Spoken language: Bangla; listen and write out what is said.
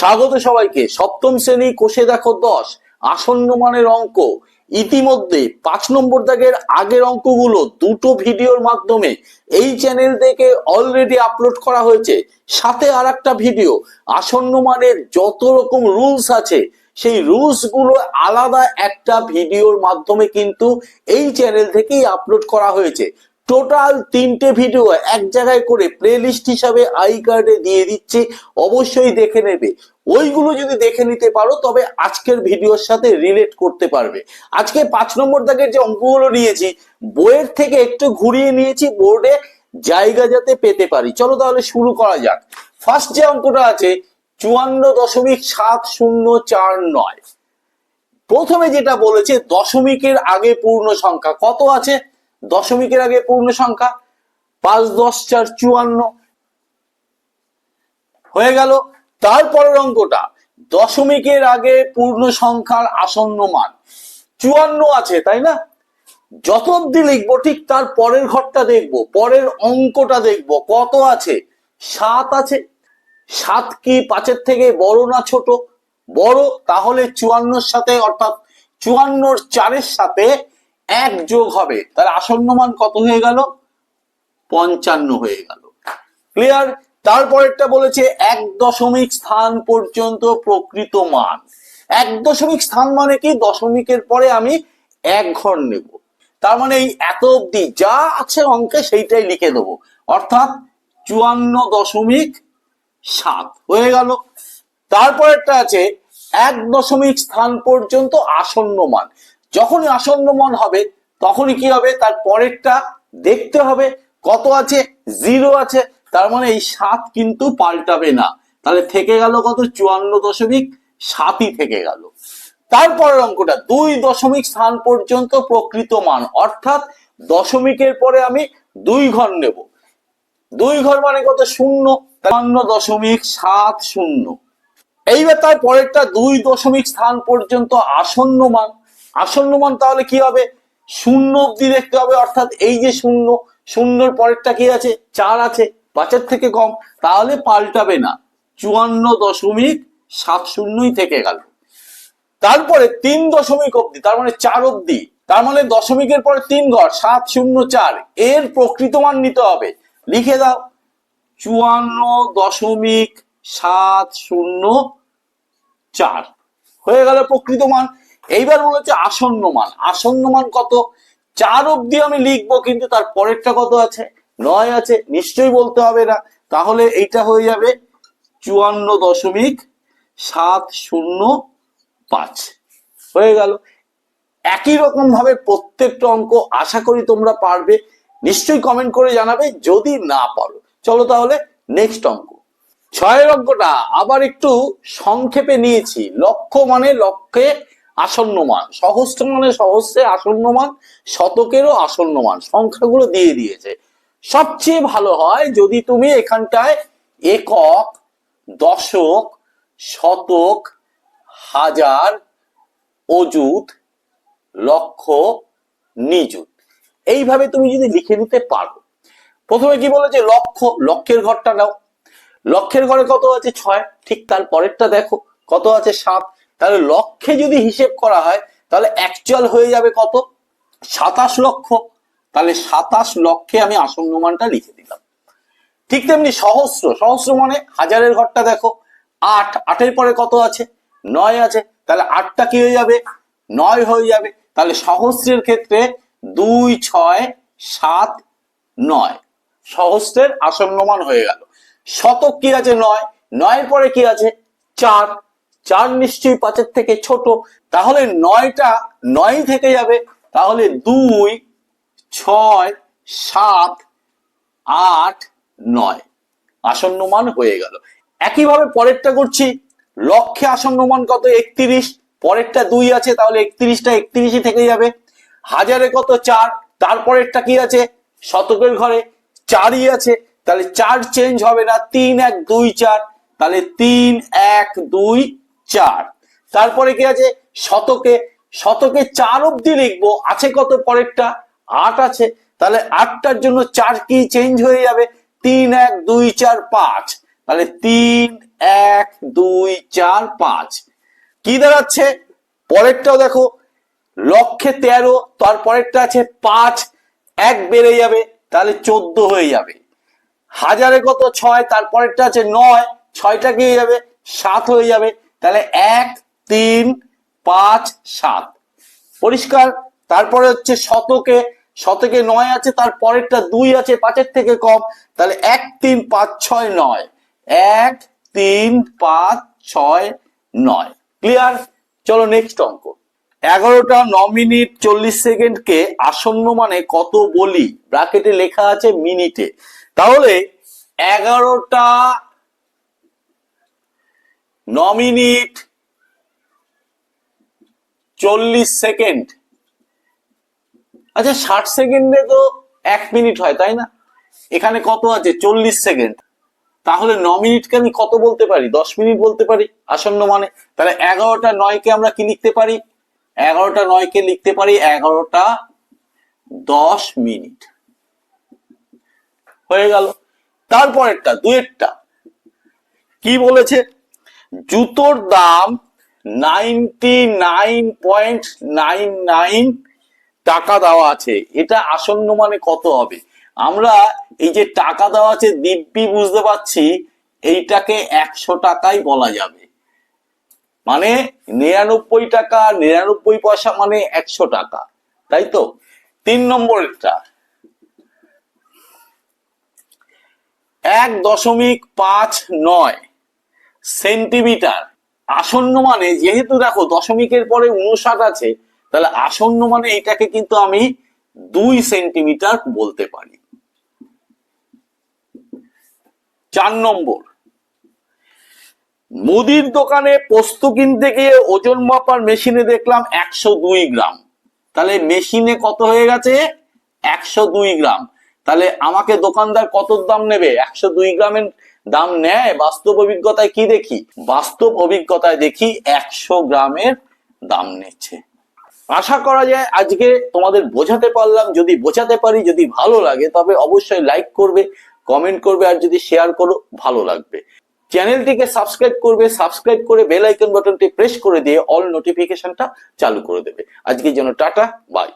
স্বাগত সবাইকে। সপ্তম শ্রেণি কোষে দেখো দশ, আসন্ন মানের অঙ্ক। ইতিমধ্যে পাঁচ নম্বর দাগের আগের অঙ্কগুলো দুটো ভিডিওর মাধ্যমে এই চ্যানেল থেকে অলরেডি আপলোড করা হয়েছে। সাথে আর একটা ভিডিও, আসন্ন মানের যত রকম রুলস আছে, সেই রুলসগুলো আলাদা একটা ভিডিওর মাধ্যমে কিন্তু এই চ্যানেল থেকেই আপলোড করা হয়েছে। টোটাল তিনটে ভিডিও এক জায়গায় করে প্লে লিস্ট হিসাবে আই কার্ডে দিয়ে দিচ্ছি, অবশ্যই দেখে নেবে। ওইগুলো যদি দেখে নিতে পারো, তবে আজকের ভিডিওর সাথে রিলেট করতে পারবে। আজকে পাঁচ নম্বর দাগের যে অঙ্কগুলো নিয়েছি, বইয়ের থেকে একটু ঘুরিয়ে নিয়েছি বোর্ডে জায়গা যাতে পেতে পারি। চলো তাহলে শুরু করা যাক। ফার্স্ট যে অঙ্কটা আছে, চুয়ান্ন দশমিক সাত শূন্য চার নয়। প্রথমে যেটা বলেছে, দশমিকের আগে পূর্ণ সংখ্যা কত আছে? দশমিকের আগে পূর্ণ সংখ্যা, পাঁচ, দশ, চার, চুয়ান্ন হয়ে গেল। তারপরের অঙ্কটা, দশমিকের আগে পূর্ণ সংখ্যার আসন্ন মান। চুয়ান্ন আছে, তাই না? যত অব্দি লিখব, ঠিক তার পরের ঘরটা দেখব, পরের অঙ্কটা দেখব, কত আছে? সাত আছে। সাত কি পাঁচের থেকে বড় না ছোট? বড়, তাহলে চুয়ান্নর সাথে, অর্থাৎ চুয়ান্নর চারের সাথে এক যোগ হবে। তার আসন্ন মান কত হয়ে গেল? পঞ্চান্ন হয়ে গেল। ক্লিয়ার তারপরেরটা বলেছে এক দশমিক স্থান পর্যন্ত প্রকৃত মান। এক দশমিক স্থান মানে কি? দশমিকের পরে আমি এক ঘর নেব। তার মানে এই এত অব্দি যা আছে অঙ্কে সেইটাই লিখে দেবো। অর্থাৎ চুয়ান্ন দশমিক সাত হয়ে গেল। তারপরেরটা আছে এক দশমিক স্থান পর্যন্ত আসন্ন মান। যখনই আসন্ন মান হবে, তখনই কি হবে? তার পরেরটা দেখতে হবে। কত আছে? জিরো আছে। তার মানে এই সাত কিন্তু পাল্টাবে না। তাহলে থেকে গেল কত? চুয়ান্ন দশমিক সাতই থেকে গেল। তারপরের অঙ্কটা, দুই দশমিক স্থান পর্যন্ত প্রকৃত মান। অর্থাৎ দশমিকের পরে আমি দুই ঘর নেব। দুই ঘর মানে কত? শূন্য। চুয়ান্ন দশমিক সাত শূন্য। এইবার তার পরেরটা দুই দশমিক স্থান পর্যন্ত আসন্ন মান। আসন্ন মান তাহলে কি হবে? শূন্য অব্দি দেখতে হবে, অর্থাৎ এই যে শূন্য, শূন্যর পরেরটা কি আছে? চার আছে, পাঁচের থেকে কম, তাহলে পাল্টাবে না। চুয়ান্ন দশমিক সাত শূন্যই থেকে গেল। তারপরে তিন দশমিক অব্দি তার মানে চার অব্দি তার মানে দশমিকের পরে তিন ঘর, সাত শূন্য চার, এর প্রকৃত মান নিতে হবে। লিখে দাও, চুয়ান্ন দশমিক সাত শূন্য চার। হয়ে গেল প্রকৃত মান। এইবার বলেছে আসন্ন মান আসন্ন মান কত? চার অব্দি আমি লিখব, কিন্তু তার পরেরটা কত আছে? নয় আছে। নিশ্চয়ই বলতে হবে না। তাহলে এইটা হয়ে যাবে চুয়ান্ন দশমিক সাত শূন্য পাঁচ। হয়ে গেল। একই রকম ভাবে প্রত্যেকটা অঙ্ক আশা করি তোমরা পারবে। নিশ্চয়ই কমেন্ট করে জানাবে, যদি না পারো। চলো তাহলে নেক্সট অঙ্ক। ছয়ের অঙ্কটা আবার একটু সংক্ষেপে নিয়েছি। লক্ষ্য মানে লক্ষ্যে আসন্ন মান সহস্র মানে সহস্রে আসন্ন মান শতকেরও আসন্ন মান সংখ্যাগুলো দিয়ে দিয়েছে। সবচেয়ে ভালো হয় যদি তুমি এখানটায় একক, দশক, শতক, হাজার, অযুত, লক্ষ, নিযুত। এইভাবে তুমি যদি লিখে নিতে পারো। প্রথমে কি বলেছে? লক্ষ, লক্ষের ঘরটা নাও। লক্ষের ঘরে কত আছে? ছয়। ঠিক তার পরেরটা দেখো। কত আছে? সাত। তাহলে লক্ষে যদি হিসেব করা হয়, তাহলে অ্যাকচুয়াল হয়ে যাবে কত? সাতাশ লক্ষ। তাহলে সাতাশ লক্ষে আমি আসন্ন মানটা লিখে দিলাম। ঠিক তেমনি সহস্র। সহস্র মানে হাজারের ঘরটা দেখো। আট। আটের পরে কত আছে? নয় আছে। তাহলে আটটা কি হয়ে যাবে? নয় হয়ে যাবে। তাহলে সহস্রের ক্ষেত্রে দুই, ছয়, সাত, নয়। সহস্রের আসন্ন মান হয়ে গেল। শতক কি আছে? নয়। নয়ের পরে কি আছে? চার। চার নিশ্চয়ই পাঁচের থেকে ছোট, তাহলে নয়টা নয় থেকে যাবে, তাহলে দুই, ছয়, সাত, আট, নয়। আসন্ন মান হয়ে গেল। একইভাবে পরেরটা করছি, লক্ষ্যে আসন্ন মান কত? একত্রিশ। পরেরটা দুই আছে, তাহলে একত্রিশটা একত্রিশই থেকে যাবে। হাজারে কত? চার। তারপরেরটা কি আছে? শতকের ঘরে চারই আছে। তাহলে চার চেঞ্জ হবে না। তিন এক দুই চার। তাহলে তিন এক দুই চার। তারপরে কি আছে? শতকে শতকে চার অব্দি লিখব। আছে কত? পরেরটা? আট আছে। তাহলে আটটার জন্য চার কি চেঞ্জ হয়ে যাবে? তিন, এক, দুই, চার, পাঁচ। তাহলে তিন, এক, দুই, চার, পাঁচ। কি দাঁড়াচ্ছে? পরেরটাও দেখো। লক্ষে তেরো, তার পরেরটা আছে পাঁচ। এক বেড়ে যাবে, তাহলে চোদ্দ হয়ে যাবে। হাজারে কত? ছয় তারপরেরটা আছে নয়। ছয়টা কি হয়ে যাবে? সাত হয়ে যাবে। তাহলে এক, তিন, পাঁচ, সাত। পরিষ্কার? তারপরে হচ্ছে শতকে শতকে নয় আছে তার পরেরটা দুই আছে, পাঁচের থেকে কম। তাহলে এক, তিন, পাঁচ, ছয়, নয়। এক, তিন, পাঁচ, ছয়, নয়। ক্লিয়ার? চলো নেক্সট অঙ্ক। এগারোটা ন মিনিট চল্লিশ সেকেন্ডকে আসন্ন মানে কত বলি? ব্র্যাকেটে লেখা আছে মিনিটে। তাহলে এগারোটা ন মিনিট চল্লিশ সেকেন্ড। আচ্ছা ষাট সেকেন্ডে তো এক মিনিট হয়, তাই না? এখানে কত আছে? চল্লিশ সেকেন্ড। তাহলে ন মিনিটকে আমি কত বলতে পারি? দশ মিনিট বলতে পারি, আসন্ন মানে। তাহলে এগারোটা নয়কে আমরা কি লিখতে পারি? এগারোটা নয়কে লিখতে পারি এগারোটা দশ মিনিট। হয়ে গেল। তারপরেরটা, দুয়েরটা। কি বলেছে? জুতোর দাম ninety nine point nine nine টাকা দেওয়া আছে। এটা আসন্ন মানে কত হবে? আমরা এই যে টাকা দেওয়া আছে, দিব্যি বুঝতে পারছি, এইটাকে একশো টাকাই বলা যাবে। মানে নিরানব্বই টাকা, নিরানব্বই পয়সা মানে একশো টাকা। তাই তো? তিন নম্বরেরটা। এক দশমিক পাঁচ নয় সেন্টিমিটার। আসন্ন মানে যেহেতু দেখো দশমিকের পরে উনষাট আছে, তাহলে আসন্ন মানে এটাকে কিন্তু আমি দুই সেন্টিমিটার বলতে পারি। চার নম্বর। মুদির দোকানে পোস্ত কিনতে গিয়ে ওজন মাপার মেশিনে দেখলাম একশো দুই গ্রাম। তাহলে মেশিনে কত হয়ে গেছে? একশো দুই গ্রাম। তাহলে আমাকে দোকানদার কত দাম নেবে? একশো দুই গ্রামের দাম নেয়, বাস্তব অভিজ্ঞতায় কি দেখি? বাস্তব অভিজ্ঞতায় দেখি একশো গ্রামের দাম নিচ্ছে। আশা করা যায় আজকে তোমাদের বোঝাতে পারলাম, যদি বোঝাতে পারি, যদি ভালো লাগে, তবে অবশ্যই লাইক করবে, কমেন্ট করবে, আর যদি শেয়ার করো, ভালো লাগবে। চ্যানেলটিকে সাবস্ক্রাইব করবে, সাবস্ক্রাইব করে বেল আইকন বাটনটি প্রেস করে দিয়ে অল নোটিফিকেশনটা চালু করে দেবে। আজকের জন্য টাটা, বাই।